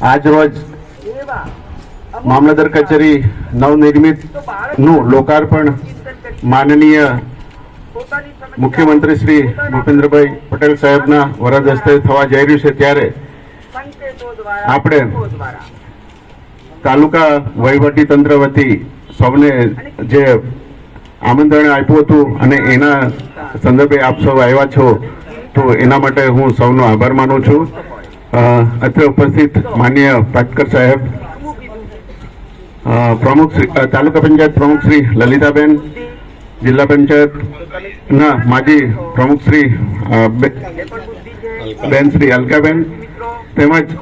આજ રોજ મામલતદાર કચેરી નવનિર્મિતનું લોકાર્પણ માનનીય મુખ્યમંત્રી શ્રી ભૂપેન્દ્રભાઈ પટેલ સાહેબના વરદ હસ્તે થવા જઈ રહ્યું છે ત્યારે આપણે તાલુકા વહીવટી તંત્ર વતી સૌને જે આમંત્રણ આપ્યું હતું અને એના સંદર્ભે આપ સૌ આવ્યા છો તો એના માટે હું સૌનો આભાર માનું છું. અત્રે ઉપસ્થિત માન્ય પાટકર સાહેબ પ્રમુખ શ્રી તાલુકા પંચાયત પ્રમુખ શ્રી લલિતાબેન જિલ્લા પંચાયતના માજી પ્રમુખ શ્રી બેન શ્રી અલકાબેન તેમજ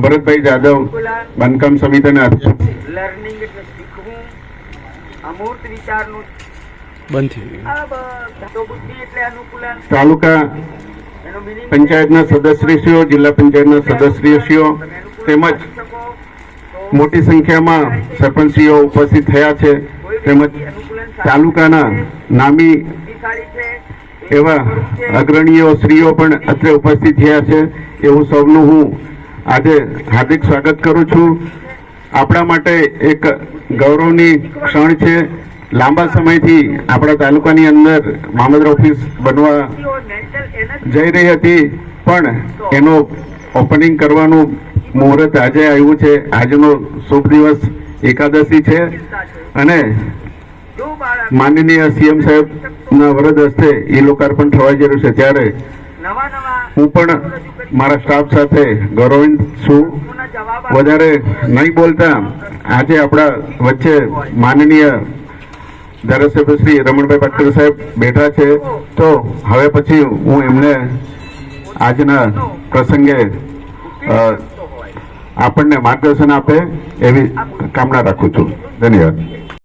ભરતભાઈ જાદવ બાંધકામ સમિતિના તાલુકા પંચાયતના સદસ્યશ્રીઓ, જિલ્લા પંચાયતના સદસ્યશ્રીઓ તમે તેમજ મોટી સંખ્યામાં સરપંચીઓ ઉપસ્થિત થયા છે તેમજ તાલુકાના નામી એવા અગ્રણીઓ શ્રીઓ પણ અત્રે ઉપસ્થિત થયા છે એવું સૌનું હું આજે હાર્દિક સ્વાગત કરું છું. આપણા માટે એક ગૌરવની ક્ષણ છે. લાંબા સમયથી આપણા તાલુકાની અંદર મામદરા ઓફિસ બનવા જઈ રહી હતી, પણ એનો ઓપનિંગ કરવાનું મુહૂર્ત આજે આવ્યું છે. આજનો શુભ દિવસ એકાદશી છે અને માનનીય સીએમ સાહેબના વરદ હસ્તે એ લોકાર્પણ થવા રહ્યું છે. ત્યારે હું પણ મારા સ્ટાફ સાથે ગૌરવિંદ છું. વધારે નહીં બોલતા આજે આપણા વચ્ચે માનનીય ધારાસભ્ય શ્રી રમણભાઈ પાટીલ સાહેબ બેઠા છે. તો હવે પછી હું એમને આજના પ્રસંગે આપણને માર્ગદર્શન આપે એવી કામના રાખું છું. ધન્યવાદ.